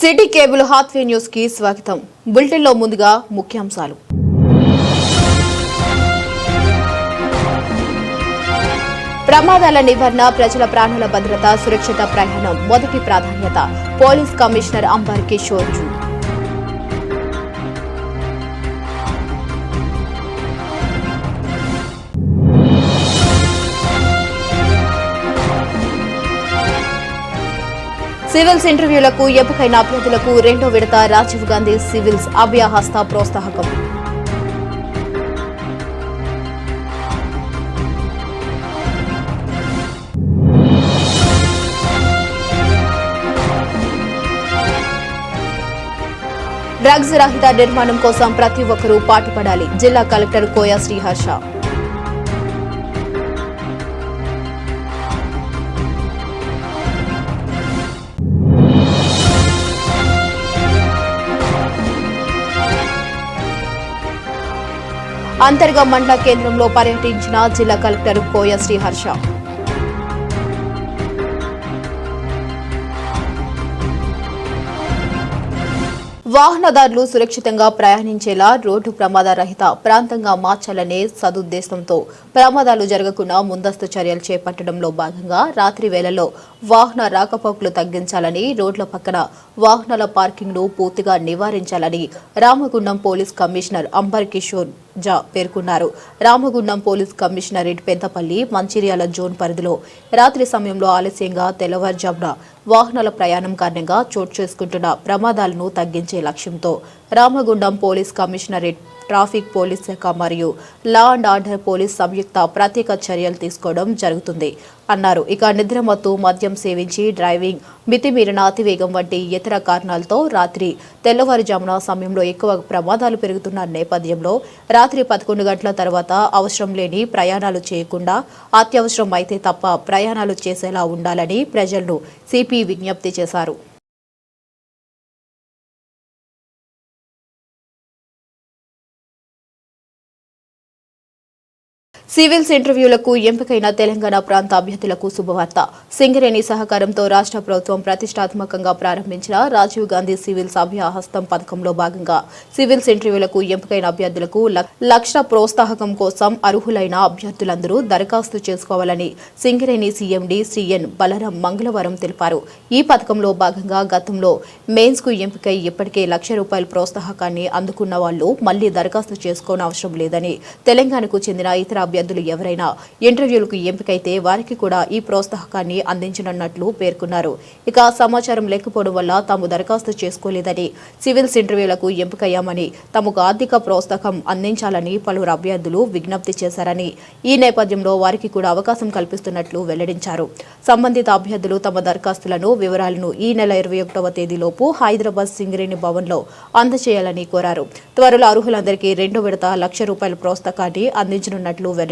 City cable Hathway న్యూస్కి స్వాగతం. బులెటిన్లో ముందుగా ముఖ్యాంశాలు. ప్రమాదాల నివారణ ప్రజల ప్రాణాల భద్రత సురక్షిత ప్రయాణం మొదటి ప్రాధాన్యత. Police commissioner Amber Kishore. Zoo civils ఇంటర్వ్యూలకు ఎంపికైన అభ్యర్థులకు రెండో విడత రాజీవ్ గాంధీ సివిల్స్ అభ్యహస్త ప్రోత్సాహకం. డ్రగ్స్ రహిత నిర్మాణం కోసం ప్రతి ఒక్కరూ పాటుపడాలి. జిల్లా కలెక్టర్ కోయా శ్రీహర్ష. అంతర్గా మండల కేంద్రంలో పర్యటించిన జిల్లా కలెక్టర్ కోయ శ్రీహర్ష. వాహనదారులు సురక్షితంగా ప్రయాణించేలా రోడ్డు ప్రమాద రహిత ప్రాంతంగా మార్చాలనే సదుద్దేశంతో ప్రమాదాలు జరగకుండా ముందస్తు చర్యలు చేపట్టడంలో భాగంగా రాత్రి వేళల్లో వాహన రాకపోకలు తగ్గించాలని రోడ్ల పక్కన వాహనాల పార్కింగ్ను పూర్తిగా నివారించాలని రామగుండం పోలీస్ కమిషనర్ అంబర్ కిషోర్ జా పేర్కొన్నారు. Ramagundam police commissionerate Peddapalli Mancherial zone పరిధిలో రాత్రి సమయంలో ఆలస్యంగా తెల్లవారుజామున వాహనాల ప్రయాణం కారణంగా చోటు చేసుకుంటున్న ప్రమాదాలను తగ్గించే లక్ష్యంతో Ramagundam police commissionerate traffic police శాఖ మరియు లా అండ్ ఆర్డర్ పోలీస్ సంయుక్త ప్రత్యేక చర్యలు తీసుకోవడం జరుగుతుంది అన్నారు. ఇక నిద్రమత్తు మద్యం సేవించి డ్రైవింగ్ మితిమీరిన అతివేగం వంటి ఇతర కారణాలతో రాత్రి తెల్లవారుజామున సమయంలో ఎక్కువ ప్రమాదాలు పెరుగుతున్న నేపథ్యంలో రాత్రి పదకొండు గంటల తర్వాత అవసరం లేని ప్రయాణాలు చేయకుండా అత్యవసరం అయితే తప్ప ప్రయాణాలు చేసేలా ఉండాలని ప్రజలను సిపి విజ్ఞప్తి చేశారు. సివిల్స్ ఇంటర్వ్యూలకు ఎంపికైన తెలంగాణ ప్రాంత అభ్యర్థులకు శుభవార్త. సింగరేణి సహకారంతో రాష్ట్ర ప్రభుత్వం ప్రతిష్టాత్మకంగా ప్రారంభించిన రాజీవ్ గాంధీ సివిల్స్ అభ్యహస్తం పథకంలో భాగంగా సివిల్స్ ఇంటర్వ్యూలకు ఎంపికైన అభ్యర్థులకు లక్ష ప్రోత్సాహకం కోసం అర్హులైన అభ్యర్థులందరూ దరఖాస్తు చేసుకోవాలని సింగరేణి సీఎండీ సిఎన్ బలరాం మంగళవారం తెలిపారు. ఈ పథకంలో భాగంగా గతంలో మెయిన్స్కు ఎంపికై ఇప్పటికే లక్ష రూపాయల ప్రోత్సాహకాన్ని అందుకున్న వాళ్ళు మళ్ళీ దరఖాస్తు చేసుకోనవసరం లేదని తెలంగాణకు చెందిన ఇతర అభ్యర్థులు ఎవరైనా ఇంటర్వ్యూలకు ఎంపికైతే వారికి కూడా ఈ ప్రోత్సాహకాన్ని అందించనున్నట్లు పేర్కొన్నారు. ఇక సమాచారం లేకపోవడం వల్ల తాము దరఖాస్తు చేసుకోలేదని సివిల్స్ ఇంటర్వ్యూలకు ఎంపికయ్యామని తమకు ఆర్థిక ప్రోత్సాహం అందించాలని పలువురు అభ్యర్థులు విజ్ఞప్తి చేశారని ఈ నేపథ్యంలో వారికి కూడా అవకాశం కల్పిస్తున్నట్లు వెల్లడించారు. సంబంధిత అభ్యర్థులు తమ దరఖాస్తులను వివరాలను ఈ నెల ఇరవై ఒకటవ తేదీలోపు హైదరాబాద్ సింగరేణి భవన్లో అందజేయాలని కోరారు. త్వరలో అర్హులందరికీ రెండో విడత లక్ష రూపాయల ప్రోత్సాహాన్ని అందించనున్నట్లు వెల్లడించారు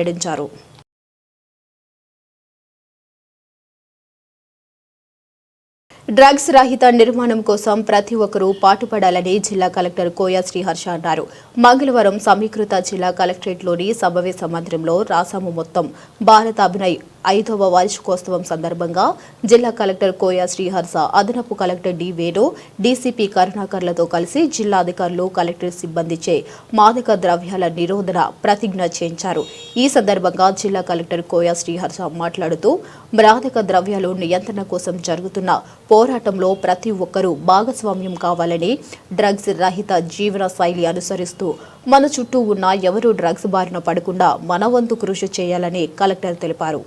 డ్రగ్స్ రహిత నిర్మాణం కోసం ప్రతి ఒక్కరూ పాటుపడాలని జిల్లా కలెక్టర్ కోయా శ్రీహర్ష అన్నారు. మంగళవారం సమీకృత జిల్లా కలెక్టరేట్లోని సమావేశ మందిరంలో రాసాము మొత్తం. భారత అభినయ్ ఐదవ వార్షికోత్సవం సందర్భంగా జిల్లా కలెక్టర్ కోయా శ్రీహర్ష అదనపు కలెక్టర్ డి వేణు డీసీపీ కరుణాకర్లతో కలిసి జిల్లా అధికారులు కలెక్టర్ సిబ్బందిచే మాదక ద్రవ్యాల నిరోధన ప్రతిజ్ఞ చేయించారు. ఈ సందర్భంగా జిల్లా కలెక్టర్ కోయా శ్రీహర్ష మాట్లాడుతూ మాదక ద్రవ్యాలు నియంత్రణ కోసం జరుగుతున్న పోరాటంలో ప్రతి ఒక్కరూ భాగస్వామ్యం కావాలని డ్రగ్స్ రహిత జీవన శైలి అనుసరిస్తూ మన చుట్టూ ఉన్న ఎవరూ డ్రగ్స్ బారిన పడకుండా మనవంతు కృషి చేయాలని కలెక్టర్ తెలిపారు.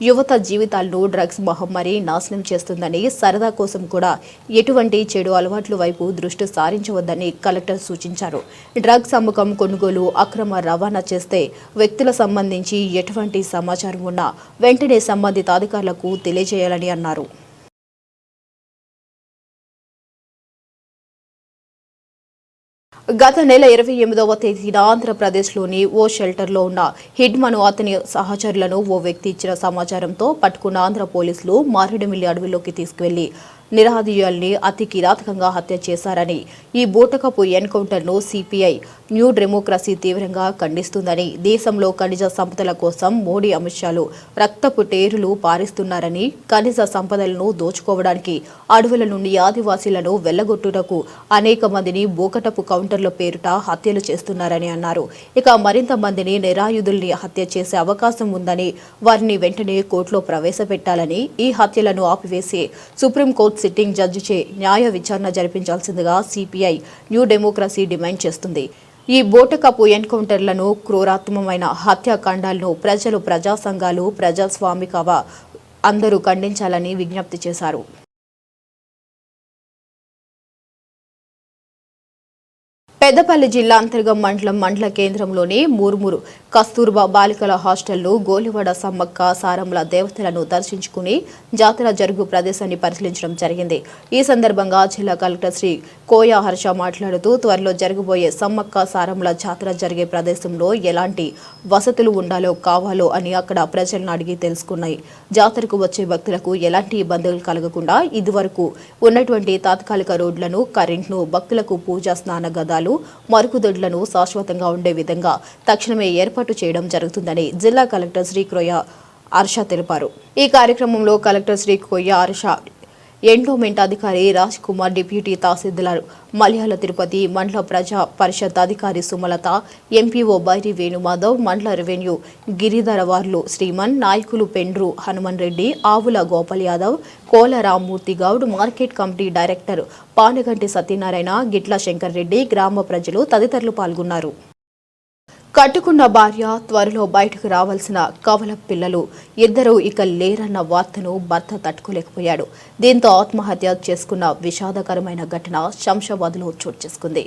యువత జీవితాలను డ్రగ్స్ మహమ్మారి నాశనం చేస్తుందని సరదా కోసం కూడా ఎటువంటి చెడు అలవాట్ల వైపు దృష్టి సారించవద్దని కలెక్టర్ సూచించారు. డ్రగ్స్ అమ్మకం కొనుగోలు అక్రమ రవాణా చేస్తే వ్యక్తుల సంబంధించి ఎటువంటి సమాచారం ఉన్నా వెంటనే సంబంధిత అధికారులకు తెలియజేయాలని అన్నారు. గత నెల ఇరవై ఎనిమిదవ తేదీన ఆంధ్రప్రదేశ్లోని ఓ షెల్టర్లో ఉన్న హిడ్మను అతని సహచరులను ఓ వ్యక్తి ఇచ్చిన సమాచారంతో పట్టుకున్న ఆంధ్ర పోలీసులు మారేడుమిల్లి అడవిలోకి తీసుకువెళ్ళి నిరహదీయుల్ని అతి కిరాతకంగా హత్య చేశారని ఈ బూటకపు ఎన్కౌంటర్ను సిపిఐ న్యూ డెమోక్రసీ తీవ్రంగా ఖండిస్తుందని దేశంలో ఖనిజ సంపదల కోసం మోడీ అమిత్షాలు రక్తపు టేరులు పారిస్తున్నారని ఖనిజ సంపదలను దోచుకోవడానికి అడవుల నుండి ఆదివాసీలను వెళ్ళగొట్టుటకు అనేక మందిని బోకటపు కౌంటర్ల పేరిట హత్యలు చేస్తున్నారని అన్నారు. ఇక మరింత మందిని నిరాయుధుల్ని హత్య చేసే అవకాశం ఉందని వారిని వెంటనే కోర్టులో ప్రవేశపెట్టాలని ఈ హత్యలను ఆపివేసి సుప్రీంకోర్టు సిట్టింగ్ జడ్జిచే న్యాయ విచారణ జరిపించాల్సిందిగా సిపిఐ న్యూ డెమోక్రసీ డిమాండ్ చేస్తుంది. ఈ బోటకపు ఎన్కౌంటర్లను క్రూరాత్మమైన హత్యాకాండాలను ప్రజలు ప్రజా సంఘాలు ప్రజాస్వామికవ అందరూ ఖండించాలని విజ్ఞప్తి చేశారు. పెద్దపల్లి జిల్లా అంతర్గం మండలం మండల కేంద్రంలోని మూర్మూరు కస్తూర్బా బాలికల హాస్టల్లో గోలివాడ సమ్మక్క సారముల దేవతలను దర్శించుకుని జాతర జరుగు ప్రదేశాన్ని పరిశీలించడం జరిగింది. ఈ సందర్భంగా జిల్లా కలెక్టర్ శ్రీ కోయా హర్ష మాట్లాడుతూ త్వరలో జరగబోయే సమ్మక్క సారముల జాతర జరిగే ప్రదేశంలో ఎలాంటి వసతులు ఉండాలో కావాలో అని అక్కడ ప్రజలను అడిగి తెలుసుకున్నాయి. జాతరకు వచ్చే భక్తులకు ఎలాంటి ఇబ్బందులు కలగకుండా ఇదివరకు ఉన్నటువంటి తాత్కాలిక రోడ్లను కరెంట్ను భక్తులకు పూజా స్నాన గదాలు మరుగుదొడ్లను శాశ్వతంగా ఉండే విధంగా తక్షణమే ఏర్పాటు చేయడం జరుగుతుందని జిల్లా కలెక్టర్ శ్రీ క్రోయ హర్ష తెలిపారు. ఈ కార్యక్రమంలో కలెక్టర్ శ్రీ కొయ్య హర్ష ఎండోమెంట్ అధికారి రాజ్ కుమార్ డిప్యూటీ తహసీల్దార్ మలయాళ తిరుపతి మండల ప్రజా పరిషత్ అధికారి సుమలత ఎంపీఓ బైరి వేణుమాధవ్ మండల రెవెన్యూ గిరిధర వార్లు శ్రీమన్ నాయకులు Pendru Hanuman Reddy Avula Gopal Yadav Kola Rammurthy Goud market committee director Panaganti Satyanarayana Gitla Shankar Reddy గ్రామ ప్రజలు తదితరులు పాల్గొన్నారు. కట్టుకున్న భార్య త్వరలో బయటకు రావాల్సిన కవల పిల్లలు. ఇద్దరూ ఇక లేరన్న వార్తను భర్త తట్టుకోలేకపోయాడు. దీంతో ఆత్మహత్య చేసుకున్న విషాదకరమైన ఘటన శంషాబాద్లో చోటు చేసుకుంది.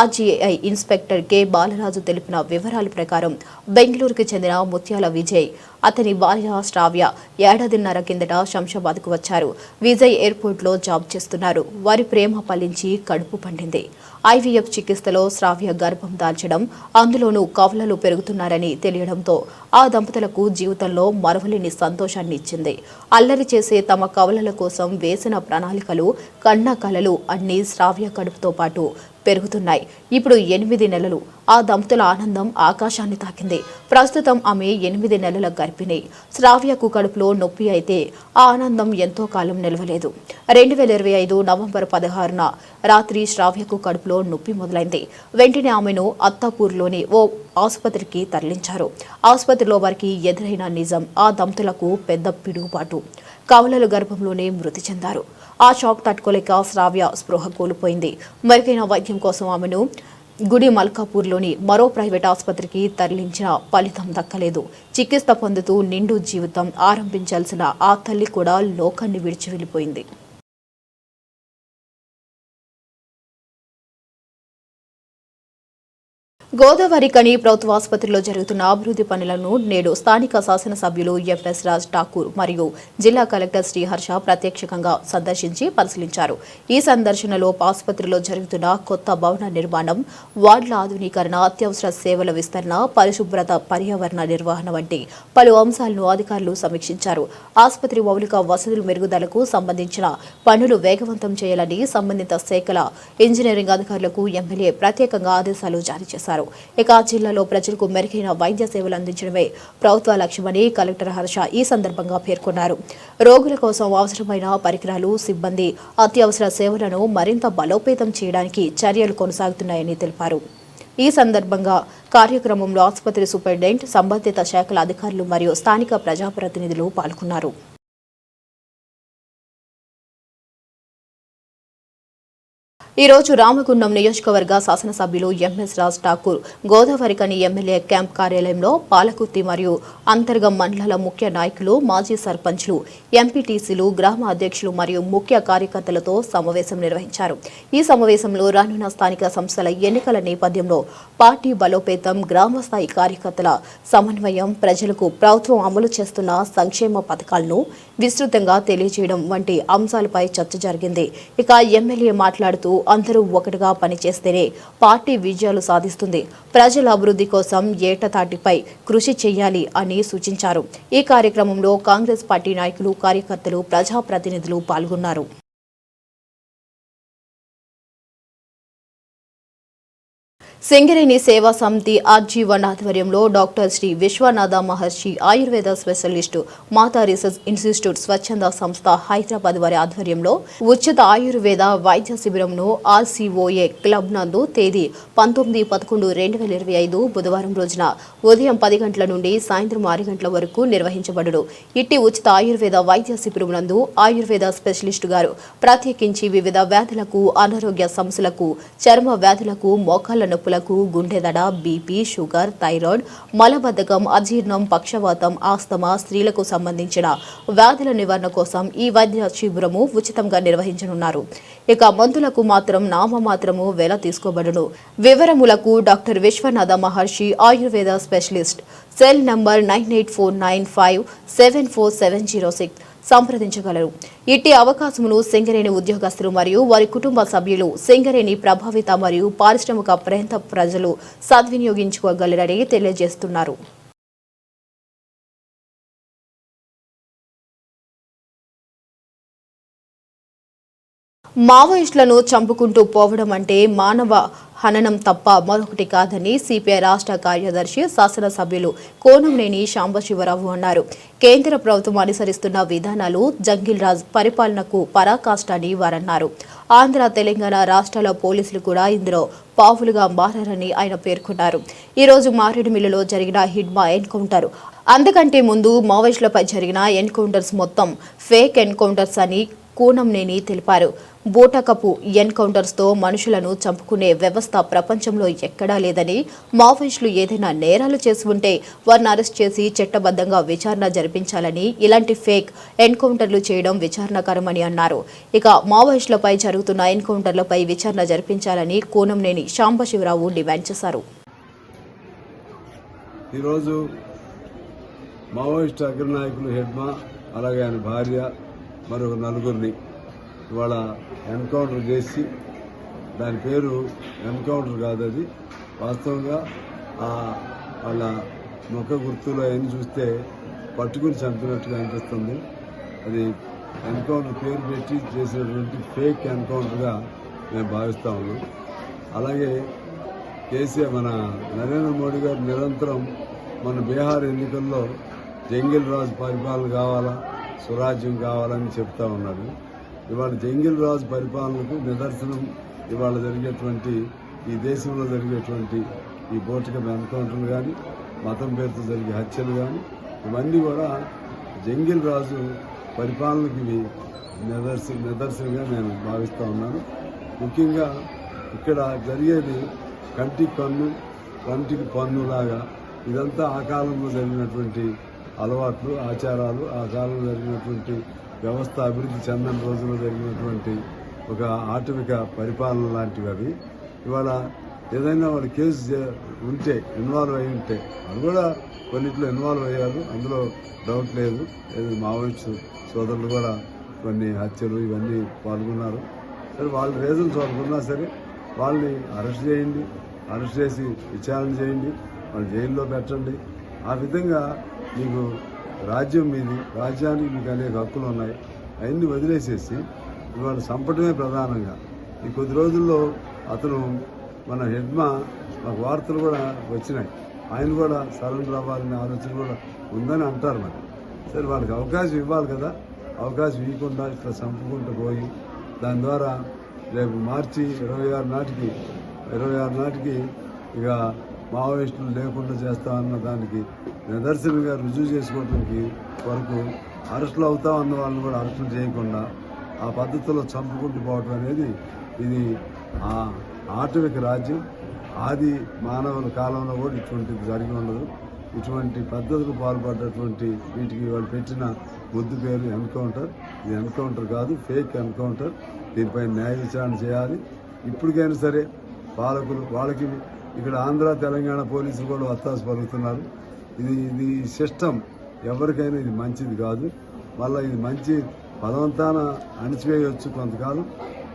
ఆర్జీఐ ఇన్స్పెక్టర్ కె బాలరాజు తెలిపిన వివరాల ప్రకారం బెంగళూరుకు చెందిన ముత్యాల విజయ్ అతని భార్య శ్రావ్య ఏడాదిన్నర కిందట శంషాబాద్కు వచ్చారు. విజయ్ ఎయిర్పోర్ట్లో జాబ్ చేస్తున్నారు. వారి ప్రేమ ఫలించి కడుపు పండింది. ఐవీఎఫ్ చికిత్సలో శ్రావ్య గర్భం దాల్చడం అందులోనూ కవలలు పెరుగుతున్నారని తెలియడంతో ఆ దంపతులకు జీవితంలో మరవలేని సంతోషాన్ని ఇచ్చింది అల్లరి చేసే తమ కవలల కోసం వేసిన ప్రణాళికలు కన్న కలలు అన్ని శ్రావ్య కడుపుతో పాటు పెరుగుతున్నాయి. ఇప్పుడు ఎనిమిది నెలలు. ఆ దంపతుల ఆనందం ఆకాశాన్ని తాకింది. ప్రస్తుతం ఆమె ఎనిమిది నెలల గర్భిణి. శ్రావ్యకు కడుపులో నొప్పి అయితే ఆ ఆనందం ఎంతో కాలం నిలవలేదు. రెండు వేల ఇరవై ఐదు నవంబర్ పదహారున రాత్రి శ్రావ్యకు కడుపులో నొప్పి మొదలైంది. వెంటనే ఆమెను అత్తాపూర్లోని ఓ ఆసుపత్రికి తరలించారు. ఆసుపత్రిలో వారికి ఎదురైన నిజం ఆ దంపతులకు పెద్ద పిడుగుపాటు కవలలు గర్భంలోనే మృతి చెందారు. ఆ షాక్ తట్టుకోలేక శ్రావ్య స్పృహ కోల్పోయింది. మెరుగైన వైద్యం కోసం ఆమెను గుడి మల్కాపూర్లోని మరో ప్రైవేట్ ఆసుపత్రికి తరలించిన ఫలితం దక్కలేదు. చికిత్స పొందుతూ నిండు జీవితం ఆరంభించాల్సిన ఆ తల్లి కూడా లోకాన్ని విడిచి వెళ్ళిపోయింది. గోదావరి కని ప్రభుత్వ ఆసుపత్రిలో జరుగుతున్న అభివృద్ధి పనులను నేడు స్థానిక శాసనసభ్యులు ఎంఎస్ రాజ్ ఠాకూర్ మరియు జిల్లా కలెక్టర్ శ్రీహర్ష ప్రత్యక్షంగా సందర్శించి పరిశీలించారు. ఈ సందర్శనలో ఆసుపత్రిలో జరుగుతున్న కొత్త భవన నిర్మాణం వార్డుల ఆధునీకరణ అత్యవసర సేవల విస్తరణ పరిశుభ్రత పర్యావరణ నిర్వహణ వంటి పలు అంశాలను అధికారులు సమీక్షించారు. ఆసుపత్రి మౌలిక వసతుల మెరుగుదలకు సంబంధించిన పనులు వేగవంతం చేయాలని సంబంధిత శాఖల ఇంజనీరింగ్ అధికారులకు ఎమ్మెల్యే ప్రత్యేకంగా ఆదేశాలు జారీ చేశారు. ఇక జిల్లాలో ప్రజలకు మెరుగైన వైద్య సేవలు అందించడమే ప్రభుత్వ లక్ష్యమని కలెక్టర్ హర్ష ఈ సందర్భంగా పేర్కొన్నారు. రోగుల కోసం అవసరమైన పరికరాలు సిబ్బంది అత్యవసర సేవలను మరింత బలోపేతం చేయడానికి చర్యలు కొనసాగుతున్నాయని తెలిపారు. ఈ సందర్భంగా కార్యక్రమంలో ఆసుపత్రి సూపరింటెండెంట్ సంబంధిత శాఖల అధికారులు మరియు స్థానిక ప్రజాప్రతినిధులు పాల్గొన్నారు. ఈ రోజు రామగుండం నియోజకవర్గ శాసనసభ్యులు MS Raj Thakur Godavarikhani MLA camp కార్యాలయంలో పాలకుర్తి మరియు అంతర్గం మండలాల ముఖ్య నాయకులు మాజీ సర్పంచ్లు ఎంపీటీసీలు గ్రామ అధ్యక్షులు మరియు ముఖ్య కార్యకర్తలతో సమావేశం నిర్వహించారు. ఈ సమావేశంలో రానున్న స్థానిక సంస్థల ఎన్నికల నేపథ్యంలో పార్టీ బలోపేతం గ్రామ స్థాయి కార్యకర్తల సమన్వయం ప్రజలకు ప్రభుత్వం అమలు చేస్తున్న సంక్షేమ పథకాలను విస్తృతంగా తెలియజేయడం వంటి అంశాలపై చర్చ జరిగింది. ఇక ఎమ్మెల్యే మాట్లాడుతూ అందరూ ఒకటిగా పనిచేస్తేనే పార్టీ విజయాలు సాధిస్తుంది. ప్రజల అభివృద్ధి కోసం ఏటతాటిపై కృషి చేయాలి అని సూచించారు. ఈ కార్యక్రమంలో కాంగ్రెస్ పార్టీ నాయకులు కార్యకర్తలు ప్రజాప్రతినిధులు పాల్గొన్నారు. సింగరేణి సేవా సమితి ఆర్జీవన్ ఆధ్వర్యంలో doctor Shri Vishwanatha Maharshi Ayurveda specialist Mata research institute స్వచ్ఛంద సంస్థ హైదరాబాద్ వారి ఆధ్వర్యంలో ఉచిత ఆయుర్వేద వైద్య శిబిరంను ఆర్సీఓఏ క్లబ్ నందు తేదీ పంతొమ్మిది పదకొండు రెండు వేల ఇరవై ఐదు బుధవారం రోజున ఉదయం పది గంటల నుండి సాయంత్రం ఆరు గంటల వరకు నిర్వహించబడును. ఇట్టి ఉచిత ఆయుర్వేద వైద్య శిబిరం నందు ఆయుర్వేద స్పెషలిస్టు గారు ప్రత్యేకించి వివిధ వ్యాధులకు అనారోగ్య సమస్యలకు చర్మ వ్యాధులకు మోకాళ్ళ రోగులకు గుండెదడ బీపీ షుగర్ థైరాయిడ్ మలబద్ధకం అజీర్ణం పక్షవాతం ఆస్తమా స్త్రీలకు సంబంధించిన వ్యాధుల నివారణ కోసం ఈ వైద్య శిబిరము ఉచితంగా నిర్వహించనున్నారు. ఇక మందులకు మాత్రం నామమాత్రము వేల తీసుకోబడును. వివరములకు doctor Vishwanatha Maharshi Ayurveda specialist cell number nine eight four nine five seven four seven zero six. సంప్రదించగలరు. ఇట్టి అవకాశమును సింగరేణి ఉద్యోగస్తులు మరియు వారి కుటుంబ సభ్యులు సింగరేణి ప్రభావిత మరియు పారిశ్రామిక ప్రాంత ప్రజలు సద్వినియోగించుకోగలరని తెలియజేస్తున్నారు. మావోయిస్టులను చంపుకుంటూ పోవడం అంటే మానవ హననం తప్ప మరొకటి కాదని సిపిఐ రాష్ట్ర కార్యదర్శి శాసనసభ్యులు కోనంనేని శాంబశివరావు అన్నారు. కేంద్ర ప్రభుత్వం అనుసరిస్తున్న విధానాలు జంగిల్ రాజ్ పరిపాలనకు పరాకాష్ట అని వారన్నారు. ఆంధ్ర తెలంగాణ రాష్ట్రాల పోలీసులు కూడా ఇందులో పావులుగా మారారని ఆయన పేర్కొన్నారు. ఈ రోజు మారేడుమిల్లిలో జరిగిన హిడ్మా ఎన్కౌంటర్. అంతకంటే ముందు మావోయిస్టులపై జరిగిన ఎన్కౌంటర్స్ మొత్తం ఫేక్ ఎన్కౌంటర్స్ అని కూనంనేని తెలిపారు. బూటకపు ఎన్కౌంటర్స్తో మనుషులను చంపుకునే వ్యవస్థ ప్రపంచంలో ఎక్కడా లేదని మావోయిస్టులు ఏదైనా నేరాలు చేసి ఉంటే వారిని అరెస్ట్ చేసి చట్టబద్ధంగా విచారణ జరిపించాలని ఇలాంటి ఫేక్ ఎన్కౌంటర్లు చేయడం విచారణకరమని అన్నారు. ఇక మావోయిస్టులపై జరుగుతున్న ఎన్కౌంటర్లపై విచారణ జరిపించాలని కూనంనేని శాంబశివరావు డిమాండ్ చేశారు. ఈరోజు మావోయిస్ట్ అగ్రనాయకులు హెడ్మా అలాగే ఆయన భార్య మరొక నలుగురిని ఇవాళ ఎన్కౌంటర్ చేసి దాని పేరు ఎన్కౌంటర్ కాదు అది. వాస్తవంగా వాళ్ళ ముఖ గుర్తులు అవన్నీ చూస్తే పట్టుకుని చంపినట్టుగా అనిపిస్తుంది. అది ఎన్కౌంటర్ పేరు పెట్టి చేసినటువంటి ఫేక్ ఎన్కౌంటర్గా మేము భావిస్తా ఉన్నాం అలాగే కేసీఆర్ మన నరేంద్ర మోడీ గారు నిరంతరం మన బీహార్ ఎన్నికల్లో జంగిల్ రాజు పరిపాలన కావాలా? స్వరాజ్యం కావాలని చెప్తా ఉన్నారు ఇవాళ జంగిల్ రాజు పరిపాలనకు నిదర్శనం ఇవాళ జరిగేటువంటి ఈ దేశంలో జరిగేటువంటి ఈ బోటికం ఎన్కౌంటర్లు కానీ మతం పేరుతో జరిగే హత్యలు కానీ ఇవన్నీ కూడా జంగిల్ రాజు పరిపాలనకి ఇవి నిదర్శ నిదర్శనంగా నేను భావిస్తూ ఉన్నాను. ముఖ్యంగా ఇక్కడ జరిగేది కంటికి పన్ను కంటికి పన్ను లాగా ఇదంతా ఆ కాలంలో జరిగినటువంటి అలవాట్లు ఆచారాలు ఆ కాలంలో జరిగినటువంటి వ్యవస్థ అభివృద్ధి చెందని రోజుల్లో జరిగినటువంటి ఒక ఆటవిక పరిపాలన లాంటివి అవి. ఇవాళ ఏదైనా వాళ్ళు కేసు ఉంటే ఇన్వాల్వ్ అయి ఉంటే అది కూడా కొన్నిట్లో ఇన్వాల్వ్ అయ్యారు. అందులో డౌట్ లేదు. మావోయిస్ట్ సోదరులు కూడా కొన్ని హత్యలు ఇవన్నీ పాల్గొన్నారు. సరే వాళ్ళ రీజన్స్ వాళ్ళకున్నా సరే వాళ్ళని అరెస్ట్ చేయండి. అరెస్ట్ చేసి విచారణ చేయండి. వాళ్ళు జైల్లో పెట్టండి. ఆ విధంగా మీకు రాజ్యం మీది రాజ్యానికి మీకు అనేక హక్కులు ఉన్నాయి. అవన్నీ వదిలేసేసి ఇవాళ చంపటమే ప్రధానంగా. ఈ కొద్ది రోజుల్లో అతను మన హెడ్మా మాకు వార్తలు కూడా వచ్చినాయి. ఆయన కూడా సరెండర్ అవ్వాలనే ఆలోచన కూడా ఉందని అంటారు మరి. సరే వాళ్ళకి అవకాశం ఇవ్వాలి కదా. అవకాశం ఇవ్వకుండా ఇట్లా చంపుకుంటూ పోయి దాని ద్వారా రేపు మార్చి ఇరవై ఆరు నాటికి ఇరవై ఆరు నాటికి ఇక మావోయిస్టులు లేకుండా చేస్తా అన్న దానికి నిదర్శనంగా రుజువు చేసుకోవడానికి వరకు అరెస్టులు అవుతా అన్న వాళ్ళని కూడా అరెస్టులు చేయకుండా ఆ పద్ధతిలో చంపుకుంటూ పోవటం అనేది ఇది ఆ ఆటవిక రాజ్యం. ఆది మానవుల కాలంలో కూడా ఇటువంటిది జరిగి ఉండదు. ఇటువంటి పద్ధతులు పాల్పడ్డటువంటి వీటికి వాళ్ళు పెట్టిన ముద్దు పేరు ఎన్కౌంటర్. ఇది ఎన్కౌంటర్ కాదు ఫేక్ ఎన్కౌంటర్. దీనిపై న్యాయ విచారణ చేయాలి. ఇప్పటికైనా సరే పాలకులు వాళ్ళకి ఇక్కడ ఆంధ్ర తెలంగాణ పోలీసులు కూడా వత్తాసు పలుకుతున్నారు. ఇది ఇది సిస్టమ్. ఎవరికైనా ఇది మంచిది కాదు. మళ్ళీ ఇది మంచి బలవంతాన అణిచివేయవచ్చు కొంతకాలం.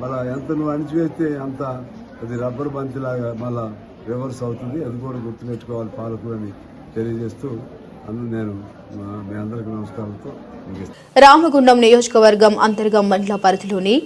మళ్ళీ ఎంత నువ్వు అణిచివేస్తే అంత అది రబ్బర్ బంతిలాగా మళ్ళీ రివర్స్ అవుతుంది. అది కూడా గుర్తుపెట్టుకోవాలి పాలకులని అని తెలియజేస్తూ అందుకు నేను మా- మీ అందరికీ నమస్కారాలతో రామగుండం నియోజకవర్గం అంతర్గం మండల పరిధిలోని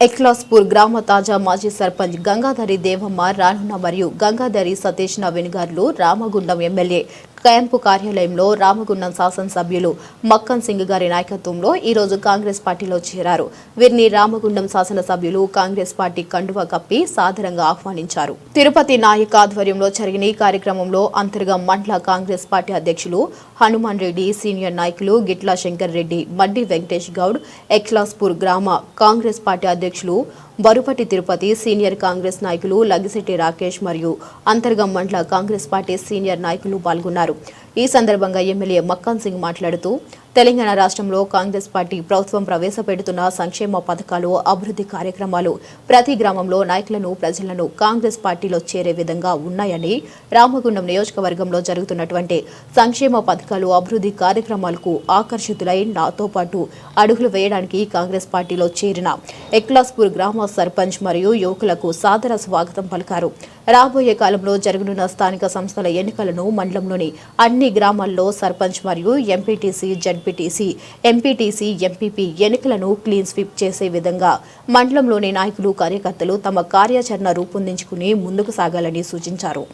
ఎక్లాస్పూర్ గ్రామ తాజా మాజీ సర్పంచ్ గంగాధరి దేవమ్మ రానున్న మరియు గంగాధరి సతీష్ నవీన్ గారులు రామగుండం ఎమ్మెల్యే క్యాంపు కార్యాలయంలో రామగుండం శాసనసభ్యులు మక్కన్ సింగ్ గారి నాయకత్వంలో ఈ రోజు కాంగ్రెస్ పార్టీలో చేరారు. వీరిని రామగుండం శాసనసభ్యులు కాంగ్రెస్ పార్టీ కండువా కప్పి సాదరంగా ఆహ్వానించారు. తిరుపతి నాయక్ ఆధ్వర్యంలో జరిగిన ఈ కార్యక్రమంలో అంతర్గా మండల కాంగ్రెస్ పార్టీ అధ్యక్షులు హనుమాన్ రెడ్డి సీనియర్ నాయకులు గిట్లా శంకర్ రెడ్డి మడ్డి వెంకటేష్ గౌడ్ ఎక్లాస్పూర్ గ్రామ కాంగ్రెస్ పార్టీ అధ్యక్షులు బరుపటి తిరుపతి సీనియర్ కాంగ్రెస్ నాయకులు లగిశెట్టి రాకేష్ మరియు అంతర్గం మండల కాంగ్రెస్ పార్టీ సీనియర్ నాయకులు పాల్గొన్నారు. ఈ సందర్భంగా ఎమ్మెల్యే మక్కాన్ సింగ్ మాట్లాడుతూ తెలంగాణ రాష్ట్రంలో కాంగ్రెస్ పార్టీ ప్రభుత్వం ప్రవేశపెడుతున్న సంక్షేమ పథకాలు అభివృద్ధి కార్యక్రమాలు ప్రతి గ్రామంలో నాయకులను ప్రజలను కాంగ్రెస్ పార్టీలో చేరే విధంగా ఉన్నాయని రామగుండం నియోజకవర్గంలో జరుగుతున్నటువంటి సంక్షేమ పథకాలు అభివృద్ధి కార్యక్రమాలకు ఆకర్షితులై నాతో పాటు అడుగులు వేయడానికి కాంగ్రెస్ పార్టీలో చేరిన ఎక్లాస్పూర్ గ్రామ సర్పంచ్ మరియు యువకులకు సాదర స్వాగతం పలికారు. రాబోయే కాలంలో జరగనున్న స్థానిక సంస్థల ఎన్నికలను మండలంలోని అన్ని గ్రామాల్లో సర్పంచ్ మరియు ఎంపీటీసీ జడ్పీటీసీ ఎంపీటీసీ ఎంపీపీ ఎన్నికలను క్లీన్ స్వీప్ చేసే విధంగా మండలంలోని నాయకులు కార్యకర్తలు తమ కార్యాచరణ రూపొందించుకుని ముందుకు సాగాలని సూచించారు.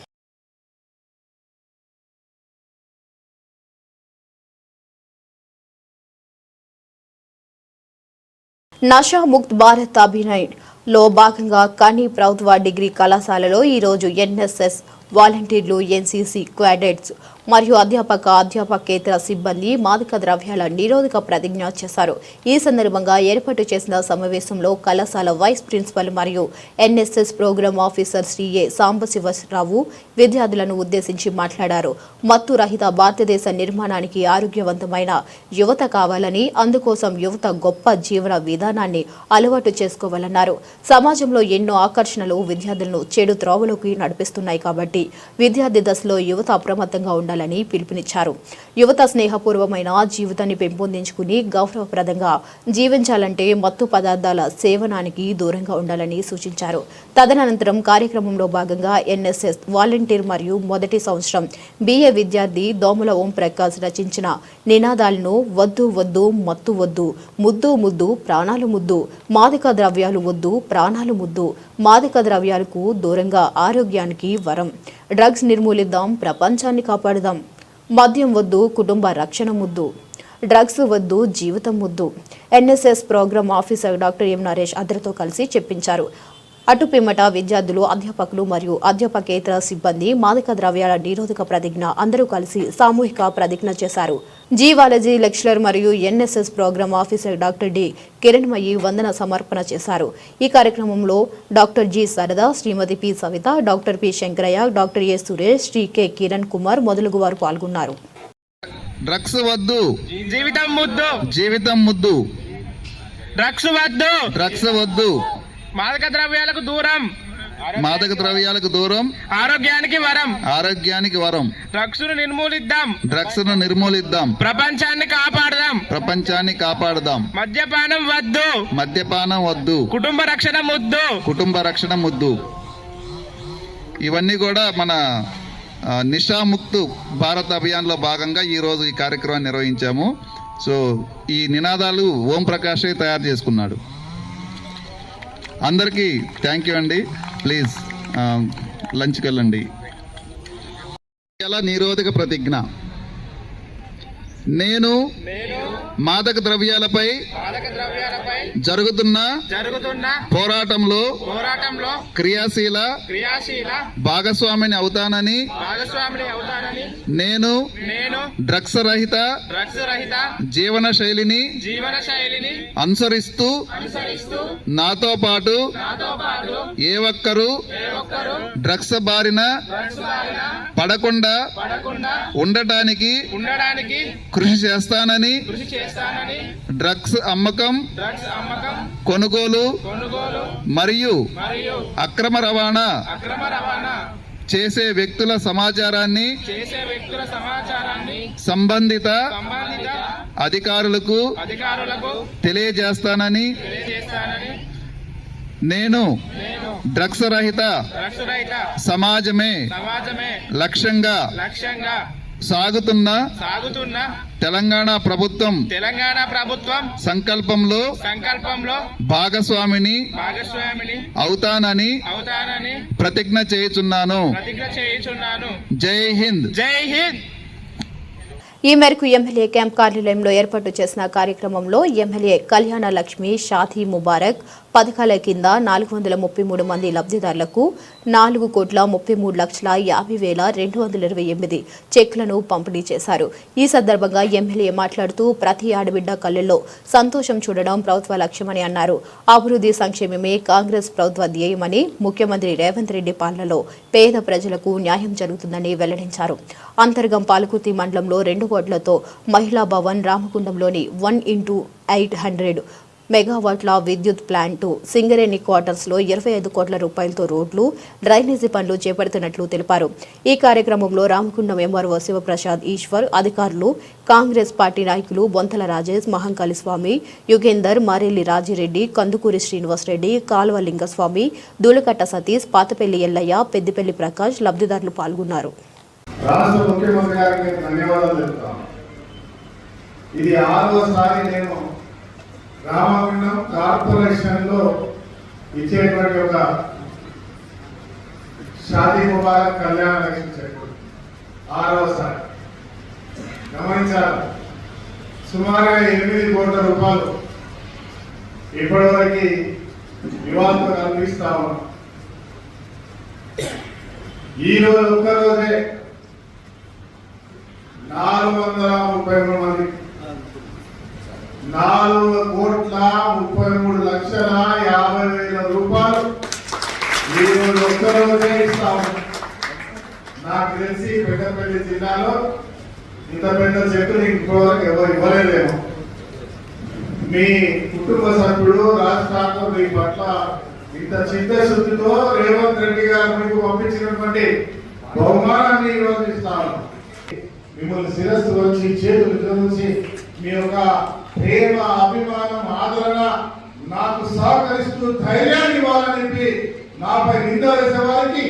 నషా ముక్త్ భారత్ అభినయ్. లో భాగంగా కనీ ప్రభుత్వ డిగ్రీ కళాశాలలో ఈరోజు ఎన్ఎస్ఎస్ వాలంటీర్లు ఎన్సీసీ క్వాడెట్స్ మరియు అధ్యాపక అధ్యాపకేతర సిబ్బంది మాదక ద్రవ్యాల నిరోధక ప్రతిజ్ఞ చేశారు. ఈ సందర్భంగా ఏర్పాటు చేసిన సమావేశంలో కళాశాల వైస్ ప్రిన్సిపల్ మరియు NSS programme officer Shri A Sambasivarao విద్యార్థులను ఉద్దేశించి మాట్లాడారు. మత్తు రహిత భారతదేశ నిర్మాణానికి ఆరోగ్యవంతమైన యువత కావాలని అందుకోసం యువత గొప్ప జీవన విధానాన్ని అలవాటు చేసుకోవాలన్నారు. సమాజంలో ఎన్నో ఆకర్షణలు విద్యార్థులను చెడు త్రోవలోకి నడిపిస్తున్నాయి కాబట్టి విద్యార్థి దశలో యువత అప్రమత్తంగా ఉండాలని పిలుపునిచ్చారు. యువత స్నేహపూర్వమైన జీవితాన్ని పెంపొందించుకుని గౌరవప్రదంగా జీవించాలంటే మత్తు పదార్థాల సేవనానికి దూరంగా ఉండాలని సూచించారు. తదనంతరం కార్యక్రమంలో భాగంగా ఎన్ఎస్ఎస్ వాలంటీర్ మరియు మొదటి సంవత్సరం బిఏ విద్యార్థి దోమల ఓం ప్రకాష్ రచించిన నినాదాలను వద్దు వద్దు మత్తు వద్దు ముద్దు ముద్దు ప్రాణాలు ముద్దు మాదక ద్రవ్యాలు వద్దు ప్రాణాలు ముద్దు మాదక ద్రవ్యాలకు దూరంగా ఆరోగ్యానికి వరం. డ్రగ్స్ నిర్మూలిద్దాం ప్రపంచాన్ని కాపాడుదాం. మద్యం వద్దు కుటుంబ రక్షణ ముద్దు. డ్రగ్స్ వద్దు జీవితం ముద్దు. NSS programme officer doctor M Naresh అద్రతో కలిసి చెప్పించారు. అటు పిమ్మట విద్యార్థులు అధ్యాపకులు మరియు అధ్యాపకేతర సిబ్బంది మాదక ద్రవ్యాల నిరోధక ప్రతిజ్ఞ అందరూ కలిసి సామూహిక ప్రతిజ్ఞ చేశారు. జీవాలజీ లెక్చరర్ మరియు NSS programme officer doctor D. Kiranmayi వందన సమర్పణ చేశారు. ఈ కార్యక్రమంలో doctor G. Sarada Shrimati P. Savitha doctor P. Shankaraiah doctor A. Suresh Shri K. Kiran Kumar మొదలగు వారు పాల్గొన్నారు. డ్రగ్స్ వద్దు. జీవితం ముద్దు. జీవితం ముద్దు. డ్రగ్స్ వద్దు. డ్రగ్స్ వద్దు. మాదక ద్రవ్యాలకు దూరం. మాదక ద్రవ్యాలకు దూరం. ఆరోగ్యానికి వరం. ఆరోగ్యానికి వరం. డ్రగ్స్ను నిర్మూలిద్దాం. డ్రగ్స్ను నిర్మూలిద్దాం. ప్రపంచాన్ని కాపాడదాం. ప్రపంచాన్ని కాపాడదాం. మద్యపానం వద్దు. మద్యపానం వద్దు. కుటుంబ రక్షణ ముద్దు. కుటుంబ రక్షణ ముద్దు. ఇవన్నీ కూడా మన నిషాముక్తు భారత్ అభియాన్లో భాగంగా ఈరోజు ఈ కార్యక్రమాన్ని నిర్వహించాము. సో ఈ నినాదాలు ఓం ప్రకాషే తయారు చేసుకున్నాడు. అందరికీ థ్యాంక్ యూ అండి. ప్లీజ్ లంచ్కి um, వెళ్ళండి. ఎలా నిరోధక ప్రతిజ్ఞ? నేను మాదక ద్రవ్యాలపై మాదక ద్రవ్యాలపై జరుగుతున్న జరుగుతున్న పోరాటంలో పోరాటంలో క్రియాశీల క్రియాశీల భాగస్వామిని అవుతానని భాగస్వామిని అవుతానని నేను నేను డ్రగ్స్ రహిత డ్రగ్స్ రహిత జీవన శైలిని జీవన శైలిని అనుసరిస్తూ అనుసరిస్తూ నాతో పాటు నాతో పాటు ఏ ఒక్కరూ ఏ ఒక్కరూ డ్రగ్స్ బారిన డ్రగ్స్ బారిన పడకుండా పడకుండా ఉండటానికి ఉండడానికి కృషి చేస్తానని డ్రగ్స్ అమ్మకం కొనుగోలు మరియు అక్రమ రవాణా చేసే వ్యక్తుల సమాచారాన్ని సంబంధిత అధికారులకు తెలియజేస్తానని నేను డ్రగ్స్ రహిత సమాజమే లక్ష్యంగా సాగుతున్న సాగుతున్న తెలంగాణ ప్రభుత్వం తెలంగాణ ప్రభుత్వం సంకల్పంలో సంకల్పంలో భాగస్వామిని భాగస్వామిని అవుతానని అవుతానని ప్రతిజ్ఞ చేయుచున్నాను. ప్రతిజ్ఞ చేయుచున్నాను. జై హింద్. జై హింద్. ఈ మేరకు ఎమ్మెల్యే క్యాంప్ కార్యాలయంలో ఏర్పాటు చేసిన కార్యక్రమంలో ఎమ్మెల్యే కళ్యాణ లక్ష్మి షాదీ ముబారక్ పథకాల కింద నాలుగు వందల ముప్పై మూడు మంది లబ్ధిదారులకు నాలుగు కోట్ల ముప్పై మూడు లక్షల యాభై వేల రెండు వందల ఇరవై ఎనిమిది చెక్లను పంపిణీ చేశారు. ఈ సందర్భంగా ఎమ్మెల్యే మాట్లాడుతూ ప్రతి ఆడబిడ్డ కళ్ళల్లో సంతోషం చూడడం ప్రభుత్వ లక్ష్యమని అన్నారు. అభివృద్ధి సంక్షేమమే కాంగ్రెస్ ప్రభుత్వ ధ్యేయమని ముఖ్యమంత్రి రేవంత్ రెడ్డి పాలనలో పేద ప్రజలకు న్యాయం జరుగుతుందని వెల్లడించారు. అంతర్గం పాలకుర్తి మండలంలో రెండు కోట్లతో మహిళా భవన్ రామకుండంలోని వన్ ఇంటూ ఎయిట్ హండ్రెడ్ మెగావాట్ల విద్యుత్ ప్లాంటు సింగరేణి క్వార్టర్స్లో ఇరవై ఐదు కోట్ల రూపాయలతో రోడ్లు డ్రైనేజీ పనులు చేపడుతున్నట్లు తెలిపారు. ఈ కార్యక్రమంలో రామకుండం ఎంఆర్ఓ శివప్రసాద్ ఈశ్వర్ అధికారులు కాంగ్రెస్ పార్టీ నాయకులు బొంతల రాజేష్ మహంకాళి స్వామి యుగేందర్ మారెల్లి రాజిరెడ్డి కందుకూరి శ్రీనివాసరెడ్డి కాలువ లింగస్వామి దూలకట్ట సతీష్ పాతపల్లి ఎల్లయ్య పెద్దిపల్లి ప్రకాష్ లబ్ధిదారులు పాల్గొన్నారు. రాష్ట్ర ముఖ్యమంత్రి గారికి ధన్యవాదాలు చెప్తాను. ఇది నేను రామగుండం కార్పొరేషన్లో ఇచ్చేటువంటి ఒక షాదీ ముబారక్ కళ్యాణ లక్ష్మి చెట్టు ఆరోసారి గమనించాలి. సుమారుగా ఎనిమిది కోట్ల రూపాయలు ఇప్పటివరకు వివాదం కల్పిస్తా ఉన్నాం. ఈ రోజు ఒక్కరోజే నాలుగు వందల ముప్పై మూడు మంది నాలుగు కోట్ల ముప్పై మూడు లక్షల యాభై వేల రూపాయలు. ఒక్కరోజే ఇస్తాము. నాకు తెలిసి పెద్దపల్లి జిల్లాలో ఇంత పెద్ద చెట్టు ఇంకోవరకు ఎవరు ఇవ్వలేదేమో. మీ కుటుంబ సభ్యుడు రాష్ట్రాల్లో మీ పట్ల ఇంత చిత్తశుద్ధితో రేవంత్ రెడ్డి గారు మీకు పంపించినటువంటి బహుమానాన్ని ఈరోజు ఇస్తాను మిమ్మల్ని శిరస్సు వచ్చి చేతులు జోడించి మీ యొక్క ప్రేమ అభిమానం ఆదరణ నాకు సహకరిస్తూ ధైర్యాన్ని ఇవ్వాలని చెప్పి నాపై నింద వేసే వారికి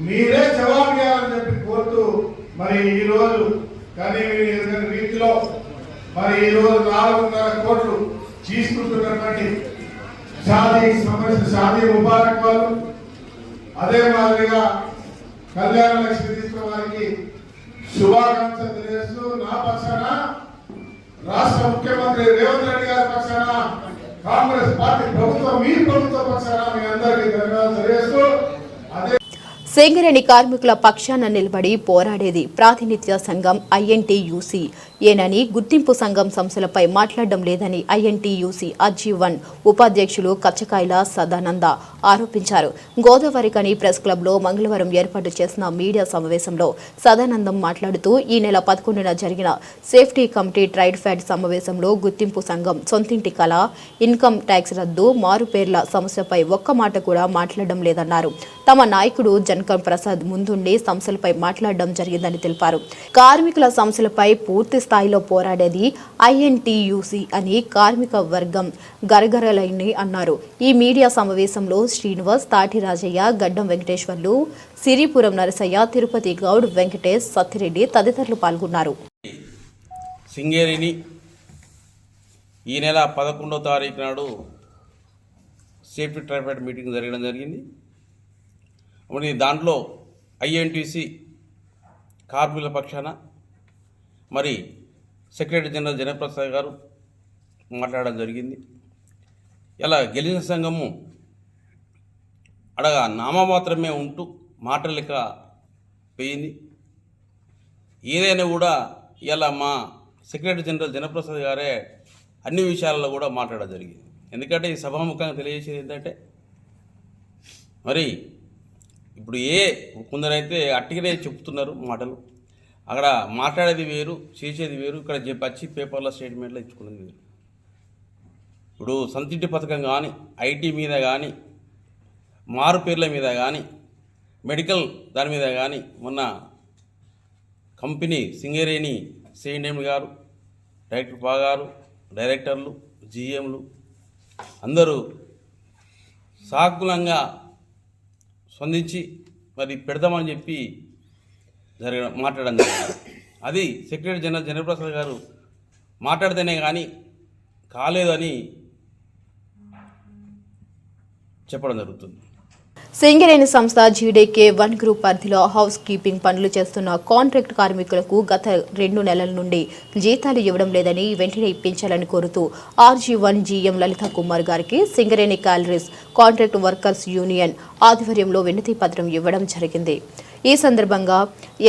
మీరే జవాబు ఇవ్వాలని చెప్పి కోరుతూ మరి ఈ రోజు కానీ రీతిలో మరి ఈ రోజు నాలుగున్నర కోట్లు తీసుకుంటున్నటువంటి షాదీ సమస్య షాదీ ముబారక్ వాళ్ళు. అదే మాదిరిగా కళ్యాణ లక్ష్మి తీసుకున్న వారికి శుభాకాంక్షలు తెలియజేస్తూ నా పక్షాన రాష్ట్ర ముఖ్యమంత్రి రేవంత్ రెడ్డి గారి పక్షాన కాంగ్రెస్ పార్టీ ప్రభుత్వం మీ ప్రభుత్వ పక్షాన మీ అందరికీ ధన్యవాదాలు తెలియజేస్తూ సింగరేణి కార్మికుల పక్షాన నిలబడి పోరాడేది ప్రాతినిధ్య సంఘం ఐఎన్టీయూసీ ఏనని గుర్తింపు సంఘం సంస్థలపై మాట్లాడడం లేదని ఐఎన్టీయూసీ అజీవన్ ఉపాధ్యక్షులు కచ్చకాయల సదానంద ఆరోపించారు. గోదావరికని ప్రెస్ క్లబ్లో మంగళవారం ఏర్పాటు చేసిన మీడియా సమావేశంలో సదానందం మాట్లాడుతూ ఈ నెల పదకొండున జరిగిన సేఫ్టీ కమిటీ ట్రైడ్ ఫ్యాడ్ సమావేశంలో గుర్తింపు సంఘం సొంతింటి కళ ఇన్కమ్ ట్యాక్స్ రద్దు మారుపేర్ల సమస్యపై ఒక్క మాట కూడా మాట్లాడడం లేదన్నారు. తమ నాయకుడు జన్ శంకర్ ప్రసాద్ ముందుండి సంస్థలపై మాట్లాడడం జరిగిందని తెలిపారు. కార్మికుల సమస్యలపై పూర్తి స్థాయిలో పోరాడేది ఐఎన్టీయూసీ అని కార్మిక వర్గం గరగరలైని అన్నారు. ఈ మీడియా సమావేశంలో శ్రీనివాస్ తాటి రాజయ్య గడ్డం వెంకటేశ్వర్లు సిరిపురం నరసయ్య తిరుపతి గౌడ్ వెంకటేష్ సత్తిరెడ్డి తదితరులు పాల్గొన్నారు. సింగేరిని ఈ నెల పదకొండో తారీఖు నాడు సేఫ్టీ ట్రైఫైడ్ మీటింగ్ జరగడం జరిగింది. మరి దాంట్లో ఐఎన్టీసీ కార్మికుల పక్షాన మరి సెక్రటరీ జనరల్ జనప్రసాద్ గారు మాట్లాడడం జరిగింది. ఇలా గెలిచిన సంఘము అడగా నామమాత్రమే ఉంటూ మాటలిక పోయింది ఏదైనా కూడా ఇలా మా సెక్రటరీ జనరల్ జనప్రసాద్ గారే అన్ని విషయాలలో కూడా మాట్లాడడం జరిగింది. ఎందుకంటే ఈ సభాముఖంగా తెలియజేసేది ఏంటంటే మరి ఇప్పుడు ఏ కొందరైతే అట్టిగానే చెప్తున్నారు మాటలు అక్కడ మాట్లాడేది వేరు చేసేది వేరు ఇక్కడ వచ్చి పేపర్లో స్టేట్మెంట్లో ఇచ్చుకున్నది వేరు. ఇప్పుడు సంతింటి పథకం కానీ ఐటీ మీద కానీ మారు పేర్ల మీద కానీ మెడికల్ దాని మీద కానీ మొన్న కంపెనీ సింగరేణి సిఎండి గారు డైరెక్టర్ పా గారు డైరెక్టర్లు జిఎంలు అందరూ సాకులంగా స్పందించి మరి పెడదామని చెప్పి జరగడం మాట్లాడడం జరిగింది. అది సెక్రటరీ జనరల్ జనప్రసాద్ గారు మాట్లాడితేనే కానీ కాలేదని చెప్పడం జరుగుతుంది. సింగరేణి సంస్థ జీడీకే వన్ గ్రూప్ పరిధిలో హౌస్ కీపింగ్ పనులు చేస్తున్న కాంట్రాక్ట్ కార్మికులకు గత రెండు నెలల నుండి జీతాలు ఇవ్వడం లేదని వెంటనే ఇప్పించాలని కోరుతూ RG one GM Lalitha Kumar గారికి Singareni collieries contract workers union ఆధ్వర్యంలో వినతి పత్రం ఇవ్వడం జరిగింది. ఈ సందర్భంగా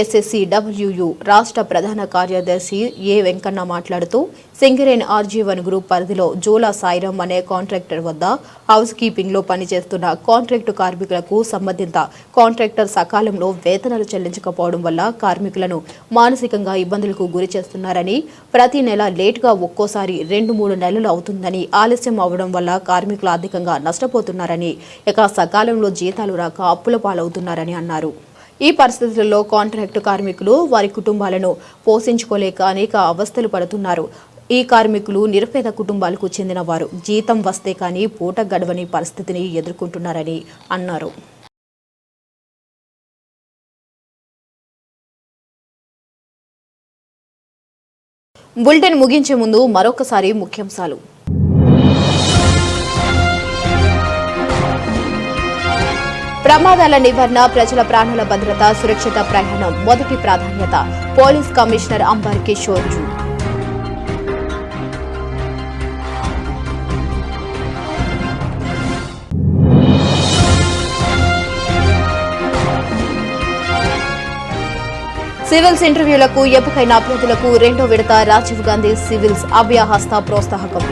ఎస్ఎస్సి డబ్ల్యూయూ రాష్ట్ర ప్రధాన కార్యదర్శి ఏ వెంకన్న మాట్లాడుతూ సింగరేన్ ఆర్జీవన్ గ్రూప్ పరిధిలో జోలా సాయిరాం అనే కాంట్రాక్టర్ వద్ద హౌస్ కీపింగ్లో పనిచేస్తున్న కాంట్రాక్టు కార్మికులకు సంబంధిత కాంట్రాక్టర్ సకాలంలో వేతనాలు చెల్లించకపోవడం వల్ల కార్మికులను మానసికంగా ఇబ్బందులకు గురి చేస్తున్నారని ప్రతి నెల లేటుగా ఒక్కోసారి రెండు మూడు నెలలు అవుతుందని ఆలస్యం అవడం వల్ల కార్మికులు ఆర్థికంగా నష్టపోతున్నారని ఇక సకాలంలో జీతాలు రాక అప్పుల పాలవుతున్నారని అన్నారు. ఈ పరిస్థితుల్లో కాంట్రాక్టు కార్మికులు వారి కుటుంబాలను పోషించుకోలేక అనేక అవస్థలు పడుతున్నారు. ఈ కార్మికులు నిరుపేద కుటుంబాలకు చెందిన వారు జీతం వస్తే కానీ పూట గడవని పరిస్థితిని ఎదుర్కొంటున్నారని అన్నారు. బులెటిన్ ముగించే ముందు మరొకసారి ముఖ్యాంశాలు. ప్రమాదాల నివారణ ప్రజల ప్రాణాల భద్రత సురక్షిత ప్రయాణం మొదటి ప్రాధాన్యత police commissioner Amber Kishore zoo. Civils ఇంటర్వ్యూలకు ఎంపికైన అభ్యర్థులకు రెండో విడత రాజీవ్ గాంధీ సివిల్స్ అభయహస్త ప్రోత్సాహకం.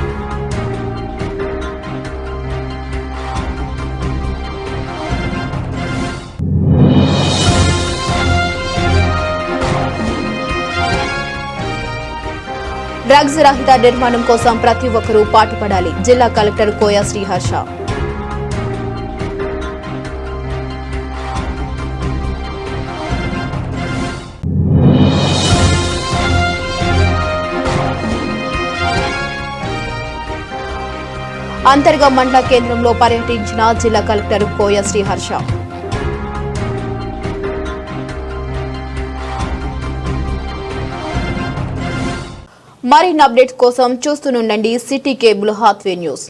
డ్రగ్స్ రహిత నిర్మాణం కోసం ప్రతి ఒక్కరూ పాటుపడాలి. జిల్లా కలెక్టర్ కోయా శ్రీహర్ష. అంతర్గా మండల కేంద్రంలో పర్యటించిన జిల్లా కలెక్టర్ కోయ శ్రీహర్ష. మరిన్ని అప్డేట్స్ కోసం చూస్తూనుండండి సిటీ కేబుల్ హాత్వే న్యూస్.